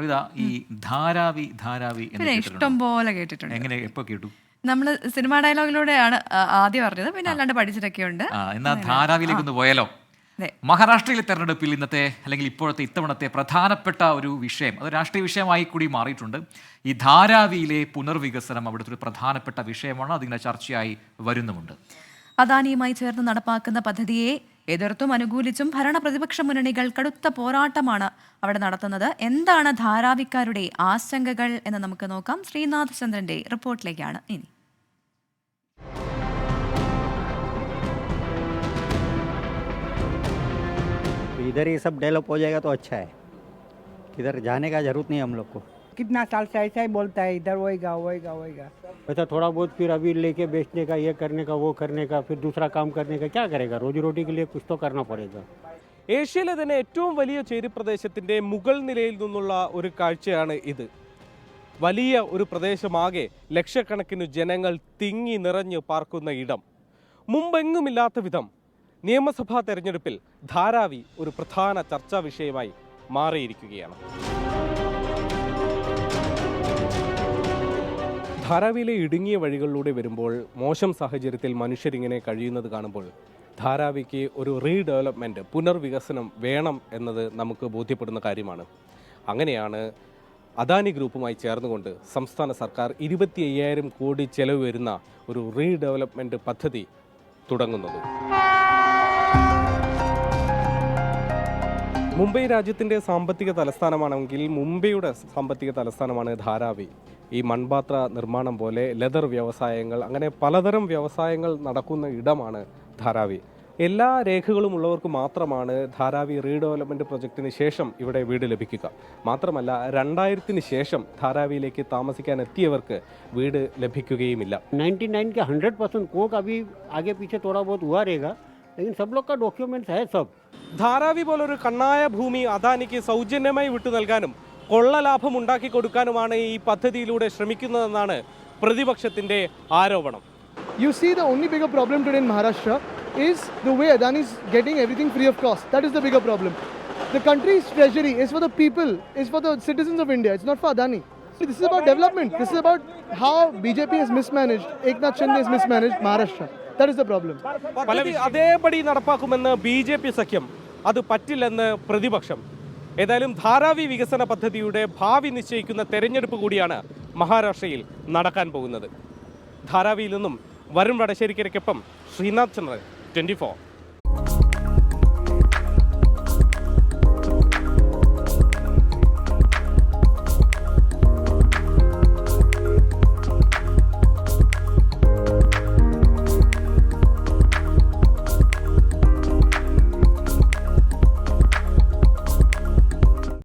പ്രവിത ഈ ധാരാവി ധാരാവി പിന്നെ? ഇഷ്ടം പോലെ കേട്ടിട്ടുണ്ട്. എങ്ങനെ എപ്പോ കേട്ടു? നമ്മൾ സിനിമാ ഡയലോഗിലൂടെയാണ് ആദ്യം പറഞ്ഞത്. പിന്നെ അല്ലാണ്ട് പഠിച്ചിട്ടൊക്കെ ഉണ്ട് എന്നാ ധാരാവിയിലേക്ക് ഒന്ന് പോയാലോ? മഹാരാഷ്ട്രയിലെ തെരഞ്ഞെടുപ്പിൽ ഇന്നത്തെ അല്ലെങ്കിൽ ഇപ്പോഴത്തെ ഇത്തവണത്തെ പ്രധാനപ്പെട്ട ഒരു വിഷയം അത് രാഷ്ട്രീയ വിഷയമായി കൂടി മാറിയിട്ടുണ്ട്. ഈ ധാരാവിയിലെ പുനർവികസനം അവിടുത്തെ ഒരു പ്രധാനപ്പെട്ട വിഷയമാണ്. അതിങ്ങനെ ചർച്ചയായി വരുന്നുമുണ്ട്. അദാനിയുമായി ചേർന്ന് നടപ്പാക്കുന്ന പദ്ധതിയെ എതിർത്തും അനുകൂലിച്ചും ഭരണ പ്രതിപക്ഷ മുന്നണികൾ കടുത്ത പോരാട്ടമാണ് അവിടെ നടത്തുന്നത് എന്താണ് ധാരാവിക്കാരുടെ ആശങ്കകൾ എന്ന് നമുക്ക് നോക്കാം ശ്രീനാഥ് ചന്ദ്രന്റെ റിപ്പോർട്ടിലേക്കാണ് ഇനി इधर ये सब डेवलप हो जाएगा तो अच्छा है इधर जाने का जरूरत नहीं है हम लोग को कितना साल से ऐसा ही बोलता है इधर होएगा होएगा होएगा वैसा थोड़ा बहुत फिर अभी लेके बेचने का ये करने का वो करने का फिर दूसरा काम करने का क्या करेगा रोजी रोटी के लिए कुछ तो करना पड़ेगा ഏഷ്യയിലെ തന്നെ ഏറ്റവും വലിയ ചേരിപ്രദേശത്തിന്റെ മുകൾ നിലയിൽ നിന്നുള്ള ഒരു കാഴ്ചയാണ് ഇത്. വലിയ ഒരു പ്രദേശമാകെ ലക്ഷക്കണക്കിന് ജനങ്ങൾ തിങ്ങി നിറഞ്ഞ് പാർക്കുന്ന ഇടം. മുമ്പെങ്ങുമില്ലാത്ത വിധം നിയമസഭാ തെരഞ്ഞെടുപ്പിൽ ധാരാവി ഒരു പ്രധാന ചർച്ചാ വിഷയമായി മാറിയിരിക്കുകയാണ്. ധാരാവിയിലെ ഇടുങ്ങിയ വഴികളിലൂടെ വരുമ്പോൾ മോശം സാഹചര്യത്തിൽ മനുഷ്യരിങ്ങനെ കഴിയുന്നത് കാണുമ്പോൾ ധാരാവിക്ക് ഒരു റീഡെവലപ്മെന്റ് പുനർവികസനം വേണം എന്നത് നമുക്ക് ബോധ്യപ്പെടുന്ന കാര്യമാണ്. അങ്ങനെയാണ് അദാനി ഗ്രൂപ്പുമായി ചേർന്നുകൊണ്ട് സംസ്ഥാന സർക്കാർ ഇരുപത്തി അയ്യായിരം കോടി ചെലവ് വരുന്ന ഒരു റീഡെവലപ്മെന്റ് പദ്ധതി തുടങ്ങുന്നത്. മുംബൈ രാജ്യത്തിന്റെ സാമ്പത്തിക തലസ്ഥാനമാണെങ്കിൽ മുംബൈയുടെ സാമ്പത്തിക തലസ്ഥാനമാണ് ധാരാവി. ഈ മൺപാത്ര നിർമ്മാണം പോലെ ലെതർ വ്യവസായങ്ങൾ അങ്ങനെ പലതരം വ്യവസായങ്ങൾ നടക്കുന്ന ഇടമാണ് ധാരാവി എല്ലാ രേഖകളും ഉള്ളവർക്ക് മാത്രമാണ് ധാരാവി റീഡെവലപ്മെൻറ്റ് പ്രൊജക്റ്റിന് ശേഷം ഇവിടെ വീട് ലഭിക്കുക മാത്രമല്ല രണ്ടായിരത്തിന് ശേഷം ധാരാവിയിലേക്ക് താമസിക്കാൻ എത്തിയവർക്ക് വീട് ലഭിക്കുകയുമില്ല 99 के 100 परसेंट कोक अभी आगे पीछे थोड़ा बहुत हुआ रहेगा लेकिन सब लोग का डॉक्यूमेंट्स है सब ധാരാവി പോലൊരു കണ്ണായ ഭൂമി അദാനിക്ക് സൗജന്യമായി വിട്ടു നൽകാനും കൊള്ള ലാഭം ഉണ്ടാക്കി കൊടുക്കാനുമാണ് ഈ പദ്ധതിയിലൂടെ ശ്രമിക്കുന്നതെന്നാണ് പ്രതിപക്ഷത്തിന്റെ ആരോപണം You see, the only bigger problem today in Maharashtra is the way Adani is getting everything free of cost. That is the bigger problem. The country's treasury is for the people, is for the citizens of India. It's not for Adani. See, this is about development. This is about how BJP has mismanaged, Eknath Shinde has mismanaged Maharashtra. That is the problem. അതേപടി നടപ്പാക്കുമെന്ന് B J P സഖ്യം അത് പറ്റില്ലെന്ന് പ്രതിപക്ഷം ഏതായാലും ധാരാവി വികസന പദ്ധതിയുടെ ഭാവി നിശ്ചയിക്കുന്ന തെരഞ്ഞെടുപ്പ് കൂടിയാണ് മഹാരാഷ്ട്രയിൽ നടക്കാൻ പോകുന്നത് ധാരാവിയിൽ നിന്നും വരുൺ വടശ്ശേരിക്കരയ്ക്കൊപ്പം ശ്രീനാഥ് ചന്ദ്രൻ ട്വന്റി